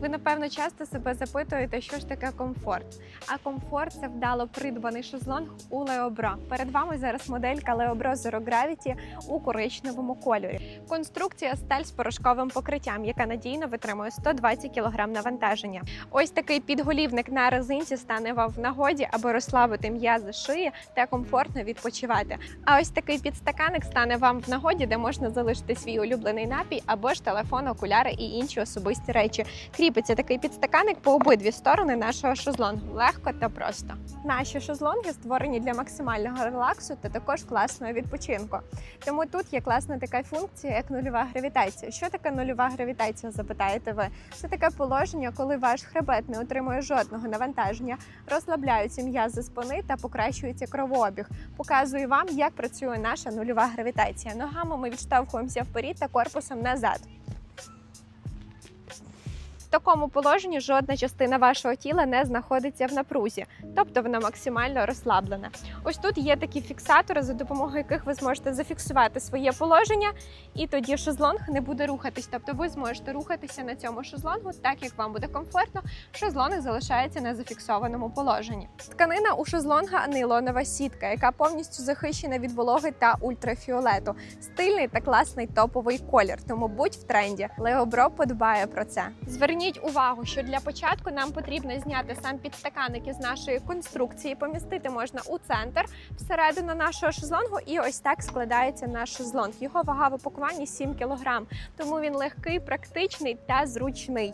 Ви напевно часто себе запитуєте, що ж таке комфорт. А комфорт це вдало придбаний шезлонг у Леобро. Перед вами зараз моделька Леобро Zero Gravity у коричневому кольорі. Конструкція сталь з порошковим покриттям, яка надійно витримує 120 кг навантаження. Ось такий підголівник на резинці стане вам в нагоді, аби розслабити м'язи шиї та комфортно відпочивати. А ось такий підстаканник стане вам в нагоді, де можна залишити свій улюблений напій або ж телефон, окуляри і інші особисті речі. Кріпиться такий підстаканник по обидві сторони нашого шезлонгу. Легко та просто. Наші шезлонги створені для максимального релаксу та також класного відпочинку. Тому тут є класна така функція, як нульова гравітація. Що таке нульова гравітація? Запитаєте ви? Це таке положення, коли ваш хребет не отримує жодного навантаження, розслабляються м'язи спини та покращується кровообіг. Показую вам, як працює наша нульова гравітація. Ногами ми відштовхуємося вперед та корпусом назад. Такому положенні жодна частина вашого тіла не знаходиться в напрузі, тобто вона максимально розслаблена. Ось тут є такі фіксатори, за допомогою яких ви зможете зафіксувати своє положення, і тоді шезлонг не буде рухатись. Тобто ви зможете рухатися на цьому шезлонгу так, як вам буде комфортно. Шезлонг залишається на зафіксованому положенні. Тканина у шезлонга нейлонова сітка, яка повністю захищена від вологи та ультрафіолету. Стильний та класний топовий колір, тому будь в тренді. Леобро подбає про це. Зверніть увагу, що для початку нам потрібно зняти сам підстаканник із нашої конструкції. Помістити можна у центр всередину нашого шезлонгу, і ось так складається наш шезлонг. Його вага в упакуванні 7 кг, тому він легкий, практичний та зручний.